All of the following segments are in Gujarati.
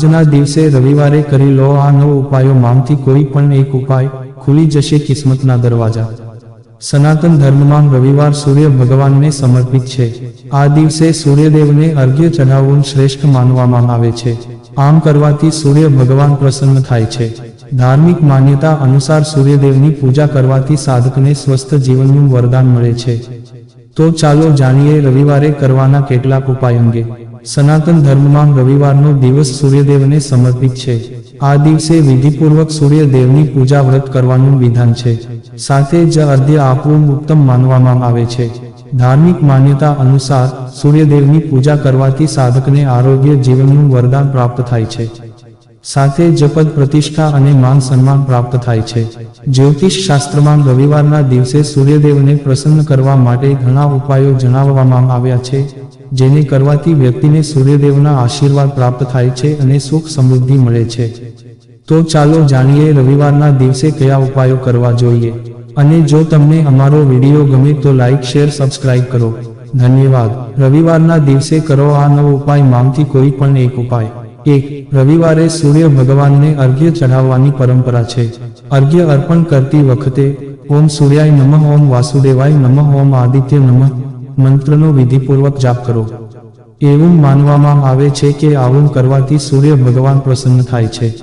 આજના દિવસે રવિવારે કરી લો આ નવ ઉપાયો માંથી કોઈ પણ એક ઉપાય ખુલી જશે કિસ્મતના દરવાજા. સનાતન ધર્મમાં રવિવાર સૂર્ય ભગવાનને સમર્પિત છે. આ દિવસે સૂર્યદેવને અર્ઘ્ય ચઢાવવું શ્રેષ્ઠ માનવામાં આવે છે. આમ કરવાથી સૂર્ય ભગવાન પ્રસન્ન થાય છે. ધાર્મિક માન્યતા અનુસાર સૂર્યદેવની પૂજા કરવાથી સાધકને સ્વસ્થ જીવનનું વરદાન મળે છે. તો ચાલો જાણીએ રવિવારે કરવાના કેટલાક ઉપાય અંગે. સનાતન ધર્મમાં રવિવારનો દિવસ સૂર્યદેવને સમર્પિત છે. આ દિવસે વિધિપૂર્વક સૂર્યદેવની પૂજા વ્રત કરવાનું વિધાન છે. સાથે જ અર્ધ્ય આપવું ઉત્તમ માનવામાં આવે છે. ધાર્મિક માન્યતા અનુસાર સૂર્યદેવની પૂજા કરવાથી સાધકને આરોગ્ય જીવનનું વરદાન પ્રાપ્ત થાય છે. સાથે જપદ પ્રતિષ્ઠા અને માન સન્માન પ્રાપ્ત થાય છે. જ્યોતિષ શાસ્ત્રમાં રવિવારના દિવસે સૂર્યદેવને પ્રસન્ન કરવા માટે ઘણા ઉપાયો જણાવવામાં આવ્યા છે. જેને કરવાથી વ્યક્તિને સૂર્યદેવના આશીર્વાદ પ્રાપ્ત થાય છે અને સુખ સમૃદ્ધિ મળે છે. તો ચાલો જાણીએ રવિવારના દિવસે કયા ઉપાયો કરવા જોઈએ. અને જો તમને અમારો વીડિયો ગમે તો લાઇક શેર, સબસ્ક્રાઇબ કરો. ધન્યવાદ. રવિવારના દિવસે કરો આ નવ ઉપાયમાંથી કોઈ પણ એક ઉપાય. એક, રવિવારે સૂર્ય ભગવાનને અર્ઘ્ય ચઢાવવાની પરંપરા છે. અર્ઘ્ય અર્પણ કરતી વખતે ઓમ સૂર્યાય નમઃ, ઓમ વાસુદેવાય નમઃ, ઓમ આદિત્ય નમઃ મંત્રનો વિધિપૂર્વક જાપ કરો. એવું માનવામાં આવે છે કે આવું કરવાથી સૂર્ય ભગવાન પ્રસન્ન થાય છે.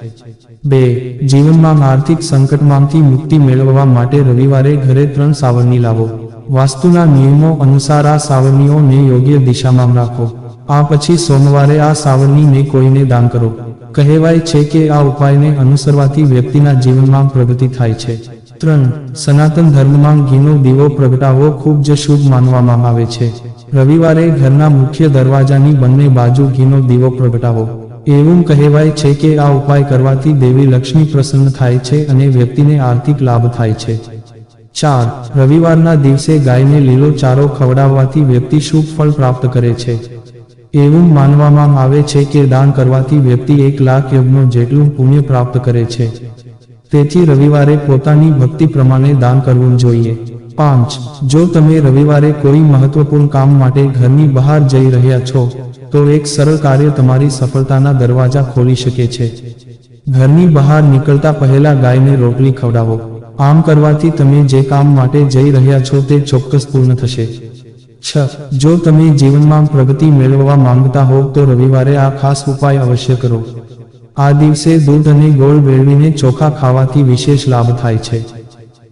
બે, જીવનમાં આર્થિક સંકટમાંથી મુક્તિ મેળવવા માટે રવિવારે ઘરે ત્રણ સાવરણી લાવો. વાસ્તુના નિયમો અનુસાર આ સાવરણીઓને યોગ્ય દિશામાં રાખો. આ પછી સોમવારે આ સાવરણીને કોઈને દાન કરો. કહેવાય છે કે આ ઉપાયને અનુસરવાથી વ્યક્તિના જીવનમાં પ્રગતિ થાય છે. ત્રણ સનાતન ધર્મમાં ઘીનો દીવો પ્રગટાવવો ખૂબ જ શુભ માનવામાં આવે છે. રવિવારે ઘરના મુખ્ય દરવાજાની બંને બાજુ ઘીનો દીવો પ્રગટાવો. એવું કહેવાય છે કે આ ઉપાય કરવાથી દેવી લક્ષ્મી પ્રસન્ન થાય છે અને વ્યક્તિને આર્થિક લાભ થાય છે. ચાર, રવિવારના દિવસે ગાયને લીલો ચારો ખવડાવવાથી વ્યક્તિ શુભ ફળ પ્રાપ્ત કરે છે. એવું માનવામાં આવે છે કે દાન કરવાથી વ્યક્તિ એક લાખ યજ્ઞો જેટલું પુણ્ય પ્રાપ્ત કરે છે. તેથી રવિવારે પોતાની ભક્તિ પ્રમાણે દાન કરવું જોઈએ. પાંચ, જો તમે રવિવારે કોઈ મહત્વપૂર્ણ કામ માટે ઘરની બહાર જઈ રહ્યા છો, તો એક સરળ કાર્ય તમારી સફળતાના દરવાજા ખોલી શકે છે. ઘરની બહાર નીકળતા પહેલા ગાયને રોટલી ખવડાવો. આમ કરવાથી તમે જે કામ માટે જઈ રહ્યા છો તે ચોક્કસ પૂર્ણ થશે. છ, જો તમે જીવનમાં પ્રગતિ મેળવવા માંગતા હો, તો રવિવારે આ ખાસ ઉપાય અવશ્ય કરો. આ દિવસે દૂધ અને ગોળ મેળવીને ચોખા ખાવાથી વિશેષ લાભ થાય છે.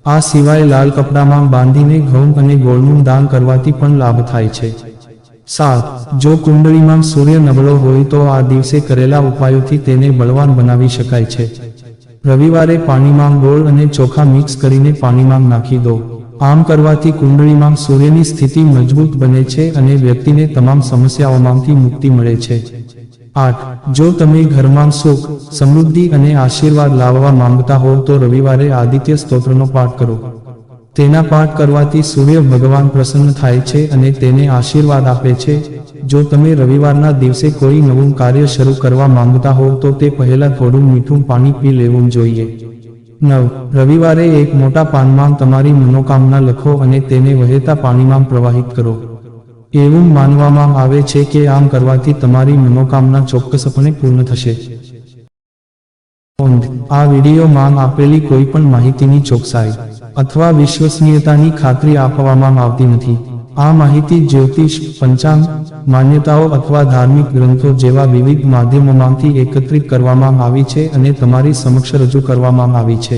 આ સિવાય લાલ કપડામાં બાંધીને ઘઉં અને ગોળનું દાન કરવાથી પણ લાભ થાય છે. સાત, જો કુંડળીમાં સૂર્ય નબળો હોય તો આ દિવસે કરેલા ઉપાયોથી તેને બળવાન બનાવી શકાય છે. રવિવારે પાણીમાં ગોળ અને ચોખા મિક્સ કરીને પાણીમાં નાખી દો. આમ કરવાથી કુંડળીમાં સૂર્યની સ્થિતિ મજબૂત બને છે અને વ્યક્તિને તમામ સમસ્યાઓમાંથી મુક્તિ મળે છે. આઠ જો તમે ઘરમાં સુખ, સમૃદ્ધિ અને આશીર્વાદ લાવવા માંગતા હો, તો રવિવારે આદિત્ય સ્તોત્રનો પાઠ કરો. તેના પાઠ કરવાથી સૂર્ય ભગવાન પ્રસન્ન થાય છે અને તેને આશીર્વાદ આપે છે. જો તમે રવિવારના દિવસે કોઈ નવું કાર્ય શરૂ કરવા માંગતા હો, તો તે પહેલા થોડું મીઠું પાણી પી લેવું જોઈએ. નવ, રવિવારે એક મોટા પાનમાં તમારી મનોકામના લખો અને તેને વહેતા પાણીમાં પ્રવાહિત કરો. એવું માનવામાં આવે છે કે આમ કરવાથી તમારી મનોકામના ચોક્કસપણે પૂર્ણ થશે. આ વિડીયોમાં આપેલી કોઈ પણ માહિતીની ચોકસાઈ અથવા વિશ્વસનીયતાની ખાતરી આપવામાં આવતી નથી. આ માહિતી જ્યોતિષ, પંચાંગ, માન્યતાઓ અથવા ધાર્મિક ગ્રંથો જેવા વિવિધ માધ્યમોમાંથી એકત્રિત કરવામાં આવી છે અને તમારી સમક્ષ રજૂ કરવામાં આવી છે.